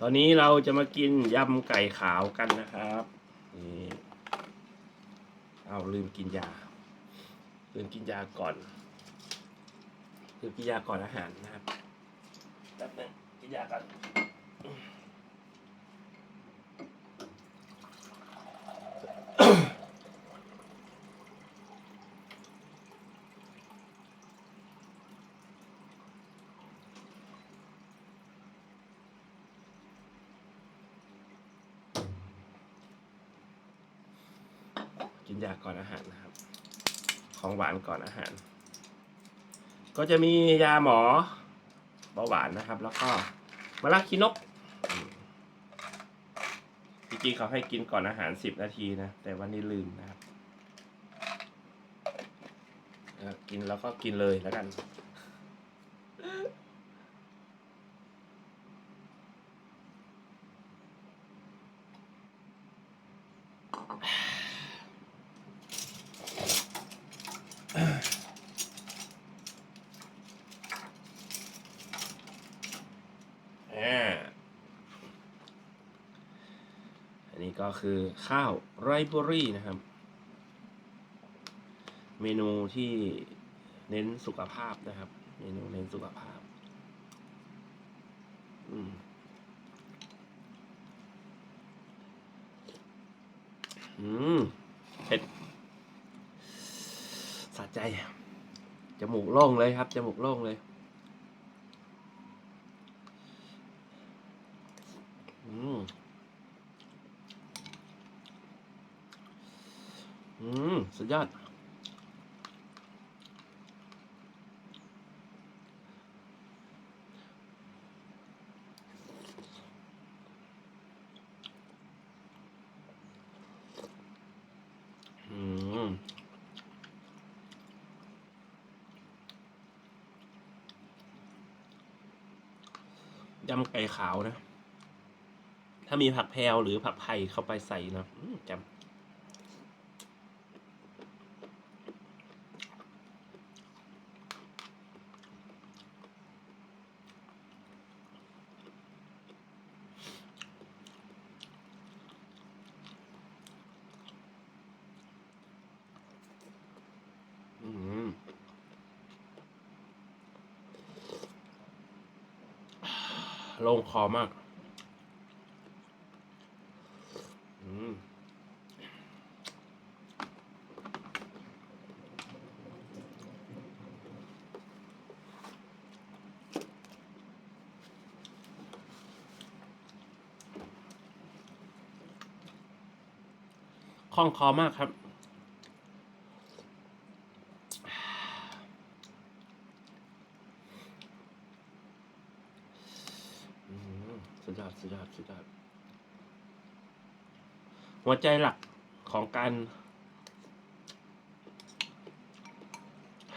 ตอนนี้เราจะมากินยำไก่ขาวกันนะครับนี่เอาลืมกินยา ลืมกินยาก่อน ลืมกินยาก่อนอาหารนะครับแป๊บนึงกินยาก่อน กินยาก่อนอาหารนะครับ ของหวานก่อนอาหาร ก็จะมียาหมอเบาหวานนะครับ แล้วก็มะระคีนกจริงๆเขาให้กินก่อนอาหารสิบนาทีนะ แต่วันนี้ลืมนะครับกินแล้วก็กินเลยแล้วกัน อ่าอันนี้ก็คือข้าวไรเบอรี่นะครับ เมนูที่เน้นสุขภาพนะครับ เมนูเน้นสุขภาพ อืมอืมเผ็ดสะใจ จมูกโล่งเลยครับ จมูกโล่งเลย อืม อืม สุดยอด อืมยำไก่ขาวนะ ถ้ามีผักแพรวหรือผักไผ่เข้าไปใส่นะจำลงคอมาก อืม ค ล่องคอมากครับอืมสุดยอดสุดยอดสุดยอดหัวใจหลักของการ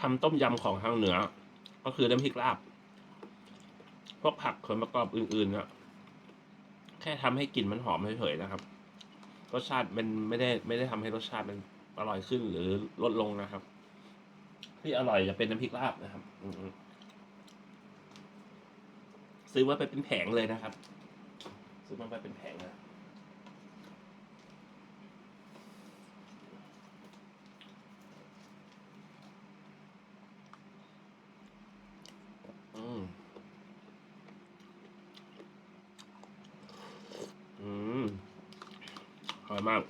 ทำต้มยำของทางเหนือ ก็คือน้ำพริกลาบ พวกผักส่วนประกอบอื่นๆเนี่ยแค่ทำให้กลิ่นมันหอมเฉยๆนะครับ รสชาติมันไม่ได้ไม่ได้ทำให้รสชาติมันอร่อยขึ้นหรือลดลงนะครับ ที่อร่อยจะเป็นน้ำพริกลาบนะครับซื้อมาไปเป็นแผงเลยนะครับ ซื้อมาไปเป็นแผงนะอืม อืมอร่อย มาก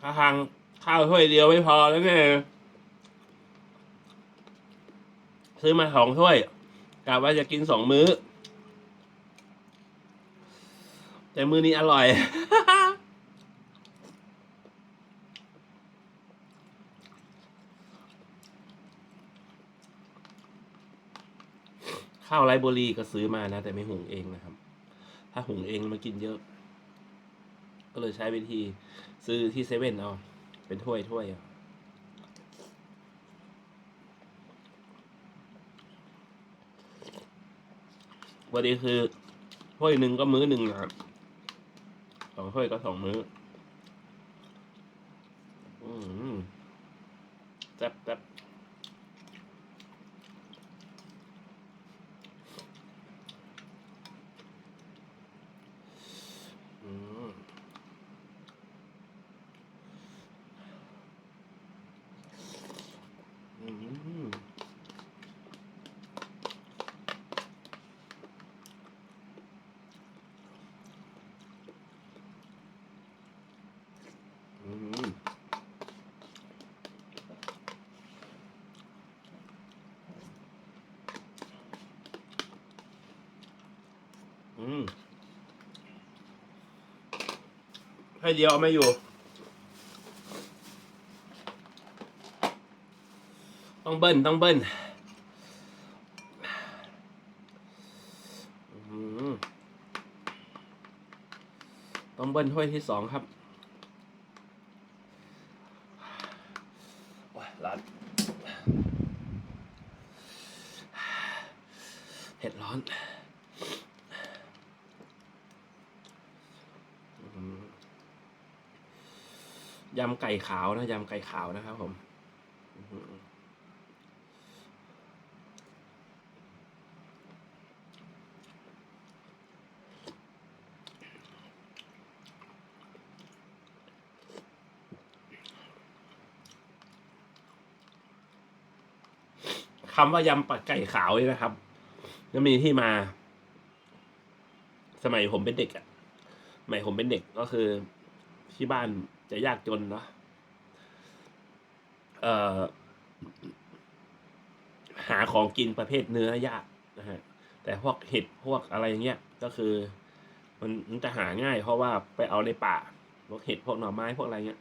ถ้าทางข้าวถ้วยเดียวไม่พอแล้วเนี่ยซื้อมาสองถ้วย กะว่าจะกินสองมื้อ แต่มื้อนี้อร่อย ข้าวไรซ์เบรีก็ซื้อมานะ แต่ไม่หุงเองนะครับ ถ้าหุงเองมากินเยอะ ก็เลยใช้วิธี ซื้อที่เซเว่นเอา เป็นถ้วยถ้วยเอา วันนี้คือถ้วยหนึ่งก็มื้อหนึ่งนะครับสองถ้วยก็สองมื้อ อืมแซ่บแซ่บอืมอืมอืม อืมให้เดียวเอาไม่อยู่ ต้องเบิ้ลต้องเบิ้ลต้องเบิ้ลถ้วยที่สองครับร้อนเผ็ดร้อน อืม ยำไก่ขาวนะยำไก่ขาวนะครับผมคำว่ายำปักไก่ขาวนี่นะครับจะมีที่มา สมัยผมเป็นเด็กอะสมัยผมเป็นเด็กก็คือที่บ้าน จะยากจนเนาะหาของกินประเภทเนื้อยากนะฮะแต่พวกเห็ดพวกอะไรอย่างเงี้ยก็คือ มันมันจะหาง่าย เพราะว่าไปเอาในป่าพวกเห็ดพวกหน่อไม้พวกอะไรเงี้ย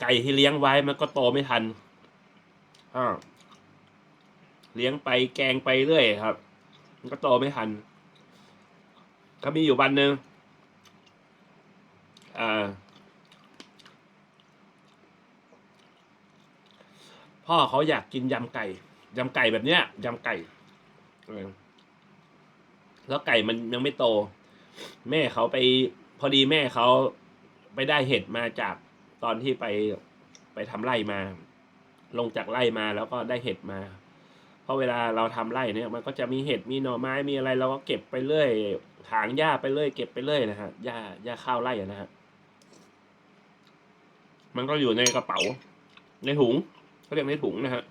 ไก่ที่เลี้ยงไว้มันก็โตไม่ทันอเลี้ยงไปแกงไปเรื่อยครับ มันก็โตไม่ทัน ก็มีอยู่วันหนึ่งอ่าพ่อเขาอยากกินยำไก่ยำไก่แบบเนี้ยยำไก่แล้วไก่มันยังไม่โต แม่เขาไป พอดีแม่เขาไปได้เห็ดมาจากตอนที่ไปไปทำไร่มา ลงจากไร่มาแล้วก็ได้เห็ดมา เพราะเวลาเราทำไร่เนี่ยมันก็จะมีเห็ดมีหน่อไม้มีอะไรเราก็เก็บไปเรื่อยถางหญ้าไปเรื่อยเก็บไปเรื่อยนะฮะหญ้าหญ้าข้าวไร่นะฮะมันก็อยู่ในกระเป๋า ในถุงเขาเรียกในถุงนะฮะ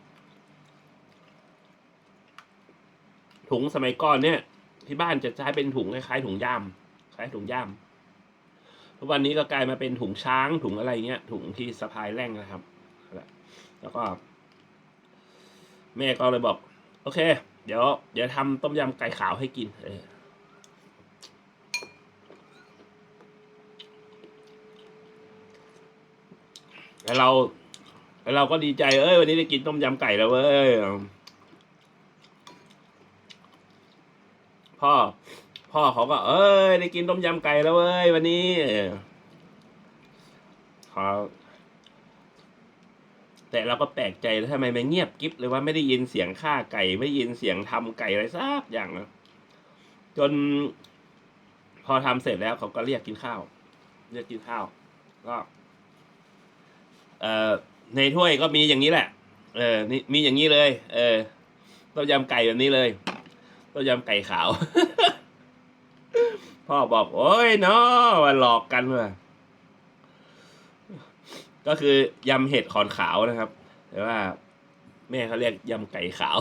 ถุงสมัยก่อนเนี่ย ที่บ้านจะใช้เป็นถุงคล้ายๆถุงย่ามคล้ายถุงย่ามทุกวันนี้ก็กลายมาเป็นถุงช้างถุงอะไรเงี้ยถุงที่สะพายแร่งนะครับ แล้วก็ แม่ก็เลยบอก โอเค เดี๋ยว เดี๋ยวทำต้มยำไก่ขาวให้กิน เออแล้วเราแล้วเราก็ดีใจเอ้ยวันนี้ได้กินต้มยำไก่แล้วเว้ยพ่อ พ่อเขาก็ เอ้ย ได้กินต้มยำไก่แล้วเว้ยวันนี้เออเขา แต่เราก็แปลกใจแล้วทำไมมันเงียบกิ๊บเลยว่าไม่ได้ยินเสียงฆ่าไก่ ไม่ได้ยินเสียงทำไก่อะไรสักอย่างนะจน พอทำเสร็จแล้วเขาก็เรียกกินข้าว เรียกกินข้าวก็เอ่อในถ้วยก็มีอย่างนี้แหละ เออนี่มีอย่างนี้เลย เออต้มยำไก่แบบนี้เลยต้มยำไก่ขาว พ่อบอก โอ้ยเนาะว่าหลอกกันว่ะ ก็คือยำเห็ดขอนขาวนะครับ แต่ว่า แม่เขาเรียกยำไก่ขาว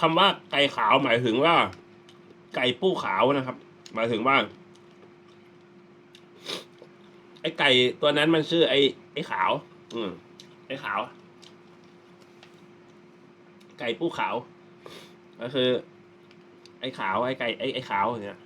คำว่าไก่ขาวหมายถึงว่า ไก่ปู้ขาวนะครับ หมายถึงว่า ไอ้ไก่ตัวนั้นมันชื่อ ไอ้ไอ้ขาว อืมไอ้ขาว ไก่ปู้ขาว ก็คือ ไอ้ขาวไอ้ไก่ไอ้ไอ้ขาวอย่างเงี้ย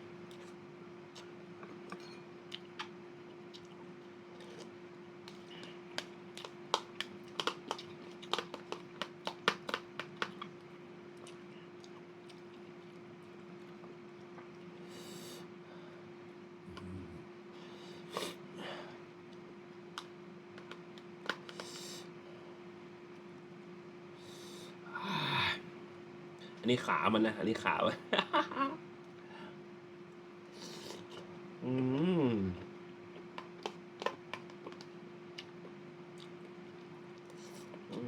อั นนี้ขามันนะ อันนี้ขามันอืมอื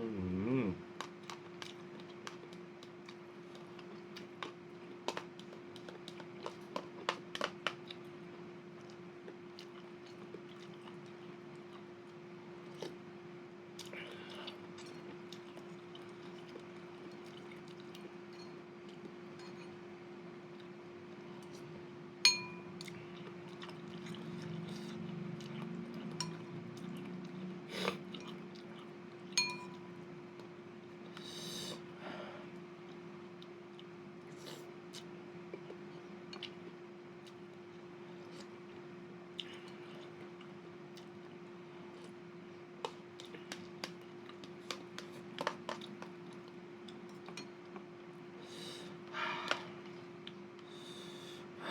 ม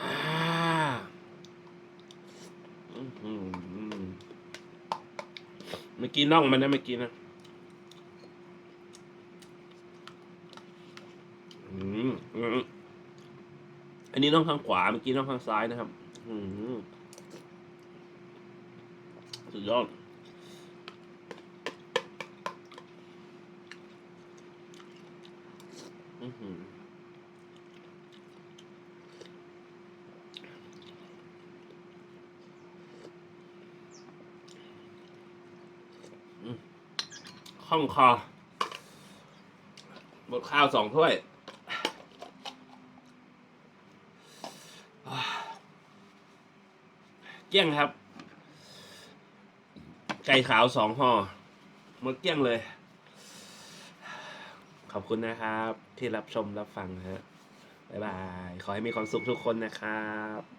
อ่าอื้อหือเมื่อกี้น่องมันนะเมื่อกี้นะอันนี้น่องข้างขวาเมื่อกี้น่องข้างซ้ายนะครับ อืสุดยอด อือหือ ข้องคอ หมดข้าวสองถ้วย เกลี้ยงครับ ไก่ขาวสองห่อหมดเกลี้ยงเลย ขอบคุณนะครับ ที่รับชมรับฟังฮะบ๊ายบาย ขอให้มีความสุขทุกคนนะครับ